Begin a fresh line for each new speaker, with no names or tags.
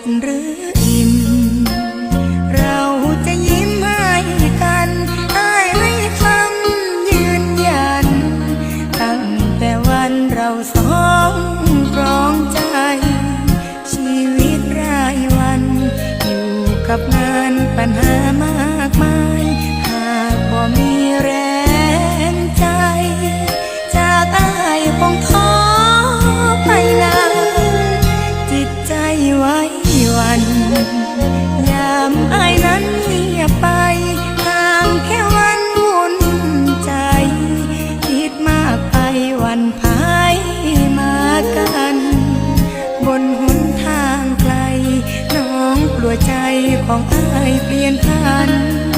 ดหรืออิ่ม เราจะยิ้มให้กันให้ให้คำยืนยัน ตั้งแต่วันเราสองกรองใจ ชีวิตรายวัน อยู่กับงานปัญหามากมาย หากบ่มีแรงใจ จากอายคงท ของอายเปลี่ยนพัน